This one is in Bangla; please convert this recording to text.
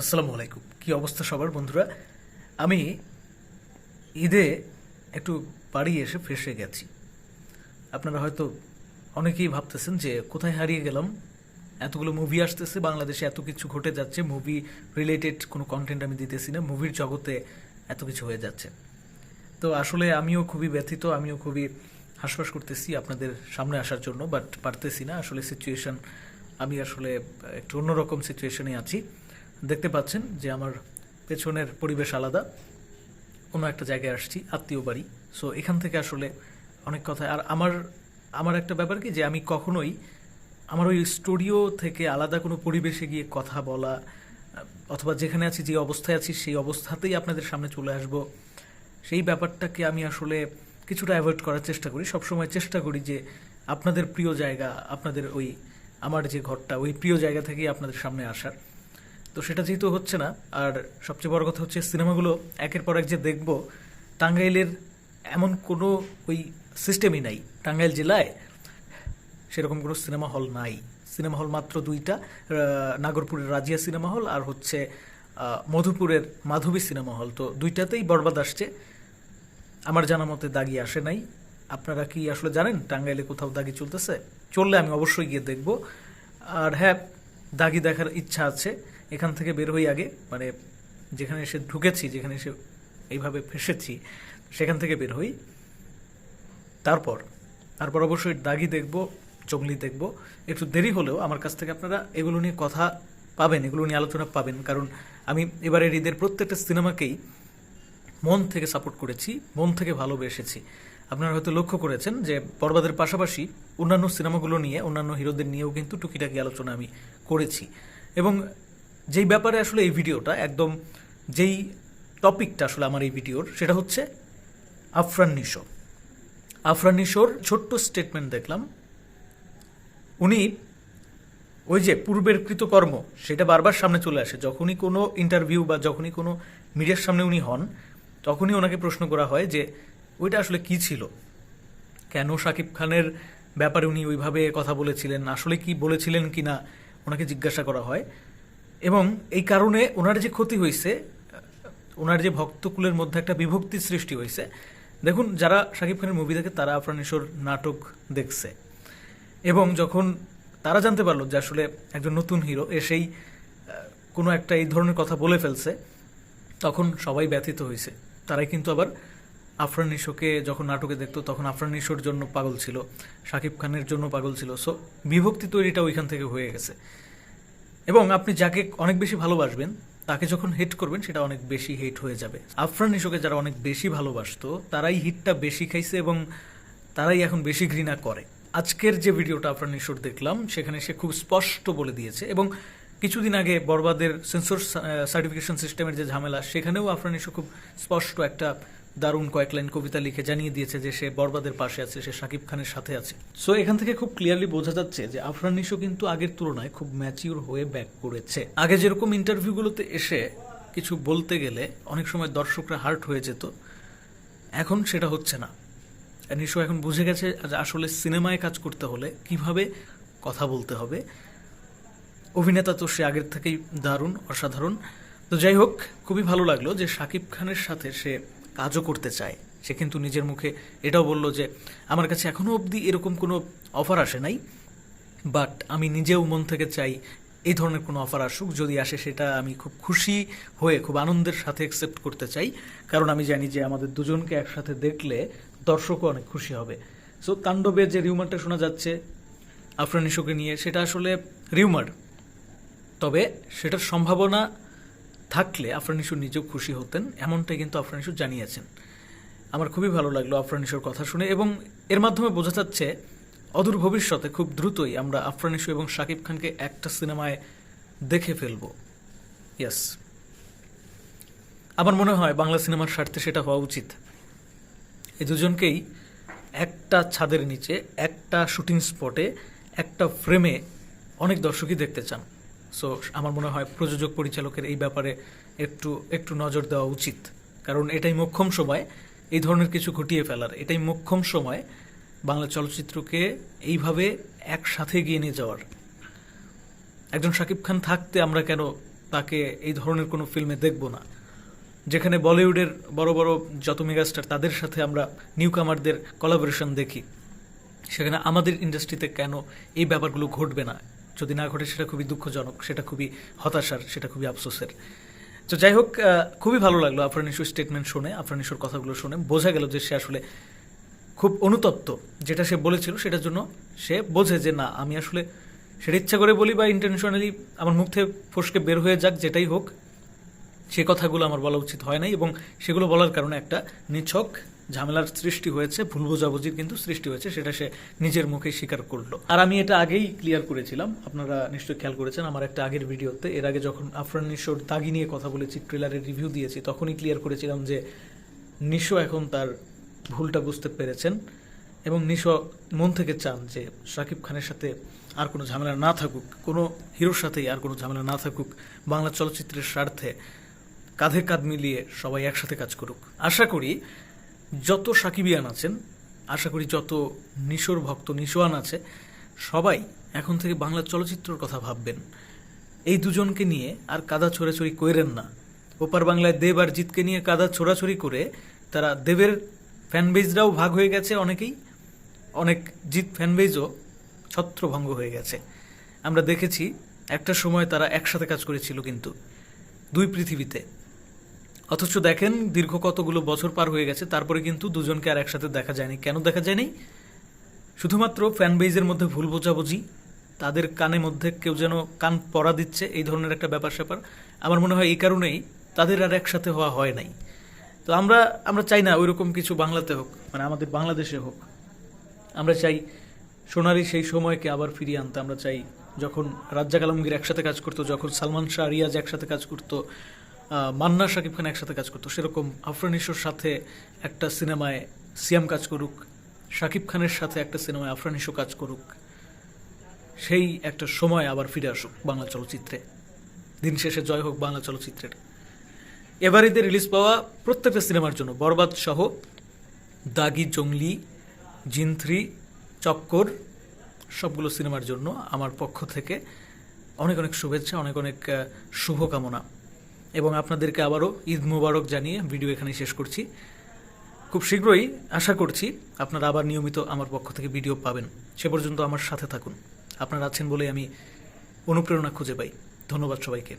আসসালামু আলাইকুম। কি অবস্থা সবার বন্ধুরা? আমি ঈদে একটু বাড়ি এসে ফেসে গেছি। আপনারা হয়তো অনেকেই ভাবতেছেন যে কোথায় হারিয়ে গেলাম? এতগুলো মুভি আসতেছে, বাংলাদেশে এত কিছু ঘটে যাচ্ছে মুভি রিলেটেড কোনো কন্টেন্ট আমি দিতেছি না মুভির জগতে এত কিছু হয়ে যাচ্ছে। তো আসলে আমিও খুবই ব্যথিত, আমিও খুবই হাসপাস করতেছি আপনাদের সামনে আসার জন্য বাট পারতেছি না। আসলে সিচুয়েশান আমি আসলে একটু অন্যরকম সিচুয়েশনে আছি। দেখতে পাচ্ছেন যে আমার পেছনের পরিবেশ আলাদা। কোনো একটা জায়গায় আসছি, আত্মীয় বাড়ি। সো এখান থেকে আসলে অনেক কথা আর আমার আমার একটা ব্যাপার কি যে আমি কখনোই আমার ওই স্টুডিও থেকে আলাদা কোনো পরিবেশে গিয়ে কথা বলা, অথবা যেখানে আছি, যে অবস্থায় আছি, সেই অবস্থাতেই আপনাদের সামনে চলে আসব। সেই ব্যাপারটাকে আমি আসলে কিছুটা অ্যাভয়েড করার চেষ্টা করি। সবসময় চেষ্টা করি যে আপনাদের প্রিয় জায়গা, আপনাদের ওই, আমার যে ঘরটা, ওই প্রিয় জায়গা থেকেই আপনাদের সামনে আসার। তো সেটা যেহেতু হচ্ছে না, আর সবচেয়ে বড় কথা হচ্ছে সিনেমাগুলো একের পর এক যে দেখব, টাঙ্গাইলের এমন কোনো ওই সিস্টেমই নাই। টাঙ্গাইল জেলায় সেরকম কোনো সিনেমা হল নাই। সিনেমা হল মাত্র দুইটা নাগরপুরের রাজিয়া সিনেমা হল আর হচ্ছে মধুপুরের মাধবী সিনেমা হল। তো দুইটাতেই বরবাদ আসছে। আমার জানা মতে দাগি আসে নাই। আপনারা কি আসলে জানেন টাঙ্গাইলে কোথাও দাগি চলতেছে? চললে আমি অবশ্যই গিয়ে দেখব। আর হ্যাঁ দাগি দেখার ইচ্ছা আছে। এখান থেকে বের হই আগে মানে যেখানে এসে ঢুকেছি, যেখানে এসে এইভাবে ফেসেছি, সেখান থেকে বের হই। তারপর তারপর অবশ্যই দাগি দেখব, জঙ্গলি দেখব। একটু দেরি হলেও আমার কাছ থেকে আপনারা এগুলো নিয়ে কথা পাবেন, এগুলো নিয়ে আলোচনা পাবেন। কারণ আমি এবারের ঈদের প্রত্যেকটা সিনেমাকেই মন থেকে সাপোর্ট করেছি, মন থেকে ভালোবেসেছি। আপনারা হয়তো লক্ষ্য করেছেন যে বরবাদের পাশাপাশি অন্যান্য সিনেমাগুলো নিয়ে, অন্যান্য হিরোদের নিয়েও কিন্তু টুকিটাকি আলোচনা আমি করেছি। এবং যেই ব্যাপারে আসলে এই ভিডিওটা, একদম যেই টপিকটা আসলে আমার এই ভিডিওর, সেটা হচ্ছে আফরান নিশো। আফরান নিশোর ছোট্ট স্টেটমেন্ট দেখলাম। উনি ওই যে পূর্বের কৃতকর্ম, সেটা বারবার সামনে চলে আসে। যখনই কোনো ইন্টারভিউ বা যখনই কোনো মিডিয়ার সামনে উনি হন, তখনই ওনাকে প্রশ্ন করা হয় যে, ওইটা আসলে কি ছিল? কেন শাকিব খানের ব্যাপারে উনি ওইভাবে কথা বলেছিলেন? আসলে কি বলেছিলেন কি না ওনাকে জিজ্ঞাসা করা হয়। এবং এই কারণে ওনার যে ক্ষতি হয়েছে, ওনার যে ভক্তকুলের মধ্যে একটা বিভক্তি সৃষ্টি হয়েছে। দেখুন, যারা শাকিব খানের মুভি দেখে, তারা আফরানিশোর নাটক দেখছে। এবং যখন তারা জানতে পারল যে আসলে একজন নতুন হিরো এসেই কোনো একটা এই ধরনের কথা বলে ফেলছে, তখন সবাই ব্যথিত হয়েছে। তারাই কিন্তু আবার আফরান নিশোকে যখন নাটকে দেখতো, তখন আফরান নিশোর জন্য পাগল ছিল, শাকিব খানের জন্য পাগল ছিল। সো বিভক্তি তৈরিটা ওইখান থেকে হয়ে গেছে। এবং আপনি যাকে অনেক বেশি ভালোবাসবেন, তাকে যখন হিট করবেন, সেটা অনেক বেশি হিট হয়ে যাবে। আফরান নিশোকে যারা অনেক বেশি ভালোবাসতো, তারাই হিটটা বেশি খাইছে এবং তারাই এখন বেশি ঘৃণা করে। আজকের যে ভিডিওটা আফরান নিশোর দেখলাম, সেখানে সে খুব স্পষ্ট বলে দিয়েছে এবং কিছুদিন আগে বরবাদের সেন্সর সার্টিফিকেশন সিস্টেমের যে ঝামেলা, সেখানেও আফরান নিশো খুব স্পষ্ট একটা দারুণ কয়েক লাইন কবিতা লিখে জানিয়ে দিয়েছে যে সে বরবাদের পাশে আছে সে শাকিব খানের সাথে আছে। সো এখান থেকে খুব ক্লিয়ারলি বোঝা যাচ্ছে যে আফরান নিশো কিন্তু আগের তুলনায় খুব ম্যাচিউর হয়ে ব্যাক করেছে। আগে যেরকম ইন্টারভিউগুলোতে এসে কিছু বলতে গেলে অনেক সময় দর্শকরা হার্ট হয়ে যেত এখন সেটা হচ্ছে না। নিশো এখন বুঝে গেছে যে আসলে সিনেমায় কাজ করতে হলে কীভাবে কথা বলতে হবে। অভিনেতা তো সে আগের থেকেই দারুণ অসাধারণ। তো যাই হোক খুবই ভালো লাগল যে শাকিব খানের সাথে সে কাজও করতে চায়। সে কিন্তু নিজের মুখে এটাও বলল যে, আমার কাছে এখনও অবধি এরকম কোনো অফার আসে নাই বাট আমি নিজেও মন থেকে চাই এই ধরনের কোনো অফার আসুক। যদি আসে সেটা আমি খুব খুশি হয়ে, খুব আনন্দের সাথে অ্যাকসেপ্ট করতে চাই। কারণ আমি জানি যে আমাদের দুজনকে একসাথে দেখলে দর্শকও অনেক খুশি হবে। সো তাণ্ডবে যে রিউমারটা শোনা যাচ্ছে, আফরান নিয়ে, সেটা আসলে রিউমার তবে সেটার সম্ভাবনা থাকলে আফরান ইস্যু নিজেও খুশি হতেন এমনটাই কিন্তু আফরান ইস্যু জানিয়েছেন। আমার খুবই ভালো লাগল আফরান ইস্যুর কথা শুনে এবং এর মাধ্যমে বোঝা যাচ্ছে, অদূর ভবিষ্যতে খুব দ্রুতই আমরা আফরান ইস্যু এবং শাকিব খানকে একটা সিনেমায় দেখে ফেলব। ইয়েস আমার মনে হয় বাংলা সিনেমার স্বার্থে সেটা হওয়া উচিত। এই দুজনকেই একটা ছাদের নিচে, একটা শুটিং স্পটে, একটা ফ্রেমে অনেক দর্শকই দেখতে চান। সো আমার মনে হয় প্রযোজক পরিচালকের এই ব্যাপারে একটু একটু নজর দেওয়া উচিত। কারণ এটাই মোক্ষম সময়, এই ধরনের কিছু ঘটিয়ে ফেলার। এটাই মোক্ষম সময় বাংলা চলচ্চিত্রকে এইভাবে একসাথে এগিয়ে নিয়ে যাওয়ার। একজন শাকিব খান থাকতে আমরা কেন তাকে এই ধরনের কোনো ফিল্মে দেখব না? যেখানে বলিউডের বড় বড় যত মেগাস্টার তাদের সাথে আমরা নিউ কামারদের কলাবোরেশন দেখি। সেখানে আমাদের ইন্ডাস্ট্রিতে কেন এই ব্যাপারগুলো ঘটবে না? যদি না ঘটে সেটা খুবই দুঃখজনক, সেটা খুবই হতাশার, সেটা খুবই আফসোসের। তো যাই হোক খুবই ভালো লাগল আফরান ইস্যুর স্টেটমেন্ট শুনে, আফরান ইস্যুর কথাগুলো শুনে। বোঝা গেল যে সে আসলে খুব অনুতপ্ত। যেটা সে বলেছিল সেটার জন্য সে বোঝে যে না, আমি আসলে সেটা ইচ্ছা করে বলি বা ইন্টেনশনালি আমার মুখ থেকে ফসকে বের হয়ে যাক, যেটাই হোক, সে কথাগুলো আমার বলা উচিত হয় নাই এবং সেগুলো বলার কারণে একটা নিছক ঝামেলার সৃষ্টি হয়েছে, ভুল বোঝাবুঝির কিন্তু সৃষ্টি হয়েছে, সেটা সে নিজের মুখে স্বীকার করল। আর আমি এটা আগেই ক্লিয়ার করেছিলাম, আপনারা নিশ্চয়ই খেয়াল করেছেন, আমার একটা আগের ভিডিওতে, এর আগে যখন আফরান নিশোর দাগি নিয়ে কথা বলেছি ট্রেলারের রিভিউ দিয়েছি, তখনই ক্লিয়ার করেছিলাম যে নিশো এখন তার ভুলটা বুঝতে পেরেছেন এবং নিশো মন থেকে চান যে শাকিব খানের সাথে আর কোনো ঝামেলা না থাকুক, কোনো হিরোর সাথেই আর কোনো ঝামেলা না থাকুক, বাংলা চলচ্চিত্রের স্বার্থে কাঁধে কাঁধ মিলিয়ে সবাই একসাথে কাজ করুক। আশা করি যত সাকিবিয়ান আছেন, আশা করি যত নিশোর ভক্ত, নিশোয়ান আছে, সবাই এখন থেকে বাংলা চলচ্চিত্রর কথা ভাববেন। এই দুজনকে নিয়ে আর কাদা ছোড়াছড়ি কইরেন না। ওপার বাংলায় দেব আর জিতকে নিয়ে কাদা ছোড়াছড়ি করে তারা দেবের ফ্যানবেজরাও ভাগ হয়ে গেছে অনেকেই। অনেক জিত ফ্যানবেজও ছত্রভঙ্গ হয়ে গেছে। আমরা দেখেছি একটা সময় তারা একসাথে কাজ করেছিল কিন্তু। দুই পৃথিবীতে। অথচ দেখেন দীর্ঘ কতগুলো বছর পার হয়ে গেছে, তারপরে কিন্তু দুজনকে আর একসাথে দেখা যায়নি। কেন দেখা যায়নি? শুধুমাত্র ফ্যান বেজের মধ্যে ভুল বোঝাবুঝি, তাদের কানে মধ্যে কেউ যেন কান পড়া দিচ্ছে, এই ধরনের একটা ব্যাপার স্যাপার আমার মনে হয় এই কারণেই তাদের আর একসাথে হওয়া হয় নাই। তো আমরা আমরা চাই না ওইরকম কিছু বাংলাতে হোক মানে আমাদের বাংলাদেশে হোক। আমরা চাই সোনারি সেই সময়কে আবার ফিরিয়ে আনতে। আমরা চাই যখন রাজ্জাক আলমগীর একসাথে কাজ করতো, যখন সালমান শাহ, রিয়াজ একসাথে কাজ করতো মান্না শাকিব খান একসাথে কাজ করতো। সেরকম আফরান ইসোর সাথে একটা সিনেমায় সিয়াম কাজ করুক, শাকিব খানের সাথে একটা সিনেমায় আফরান ইসো কাজ করুক, সেই একটা সময় আবার ফিরে আসুক বাংলা চলচ্চিত্রে। দিন শেষে জয় হোক বাংলা চলচ্চিত্রের। এবার ঈদে রিলিজ পাওয়া প্রত্যেকটা সিনেমার জন্য বরবাদ সহ দাগি জঙ্গলি জিন থ্রি চক্কর, সবগুলো সিনেমার জন্য আমার পক্ষ থেকে অনেক অনেক শুভেচ্ছা, অনেক অনেক শুভকামনা। এবং আপনাদেরকে আবারও ঈদ মুবারক জানিয়ে ভিডিও এখানে শেষ করছি। খুব শীঘ্রই আশা করছি আপনারা আবার নিয়মিত আমার পক্ষ থেকে ভিডিও পাবেন। সে পর্যন্ত আমার সাথে থাকুন। আপনারা আছেন বলে আমি অনুপ্রেরণা খুঁজে পাই। ধন্যবাদ সবাইকে।